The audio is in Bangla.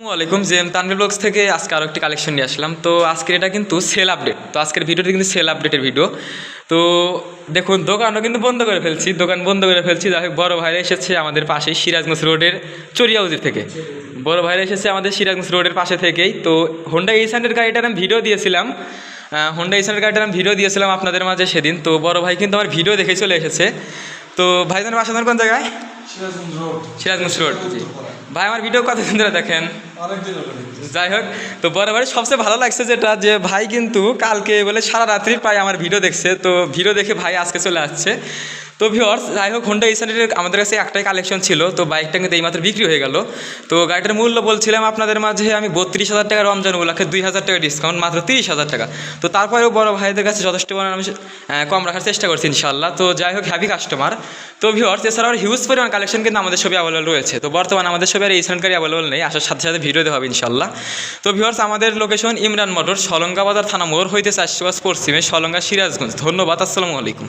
আসসালামাইকুম জেম তানভীর ব্লগস থেকে আজকে আরও একটি কালেকশন নিয়ে আসলাম। তো আজকের এটা কিন্তু সেল আপডেট তো আজকের ভিডিওটি কিন্তু সেল আপডেটের ভিডিও তো দেখুন দোকানও কিন্তু বন্ধ করে ফেলছি দোকান বন্ধ করে ফেলছি। যাই হোক বড় ভাইরা এসেছে আমাদের পাশে সিরাজগঞ্জ রোডের চরিয়াউজির থেকে। বড় ভাইরা এসেছে আমাদের সিরাজগঞ্জ রোডের পাশে থেকেই। তো হোন্ডা এইট হান্ড্রেড গাড়িটার আমি ভিডিও দিয়েছিলাম। হোন্ডা এইট হান্ড্রেড গাড়িটার আমি ভিডিও দিয়েছিলাম আপনাদের মাঝে সেদিন। তো বড় ভাই কিন্তু আমার ভিডিও দেখে চলে এসেছে। তো ভাইজানের বাসা কোন জায়গায়? সিরাজগঞ্জ রোড সিরাজগঞ্জ রোড জি। ভাই আমার ভিডিও কতদিন ধরে দেখেন। যাই হোক তো বরাবরই সবচেয়ে ভালো লাগছে যেটা যে ভাই কিন্তু কালকে বলে সারা রাত্রি প্রায় আমার ভিডিও দেখছে। তো ভিডিও দেখে ভাই আজকে চলে আসছে। তো ভিওর্স যাই হোক হোন্ডা ইসানের আমাদের কাছে একটাই কালেকশন ছিল, তো বাইকটা কিন্তু এইমাত্র বিক্রি হয়ে গেল। তো গাড়িটার মূল্য বলছিলাম আপনাদের মাঝে, আমি বত্রিশ হাজার টাকা রমজান উপলক্ষে দুই হাজার টাকা ডিসকাউন্ট মাত্র তিরিশ হাজার টাকা। তো তারপরেও বড় ভাইদের কাছে যথেষ্ট পরিমাণে আমি কম রাখার চেষ্টা করছি ইনশাল্লাহ তো যাই হোক হ্যাপি কাস্টমার তো ভিওর্স এছাড়াও হিউজ পরিমাণ কালেকশন কিন্তু আমাদের ছবি অ্যাভেলেবল রয়েছে। তো বর্তমানে আমাদের ছবি আর এই গাড়ি অ্যাভেলেবল নেই, আসার সাথে সাথে ভিডিও দেওয়া হবে ইনশাল্লাহ তো ভিওর্স আমাদের লোকেশন ইমরান মোটর সলঙ্গা বাজার থানা মোড় হইতে চারশো পশ্চিমে সলঙ্গা সিরাজগঞ্জ। ধন্যবাদ, আসসালামু আলাইকুম।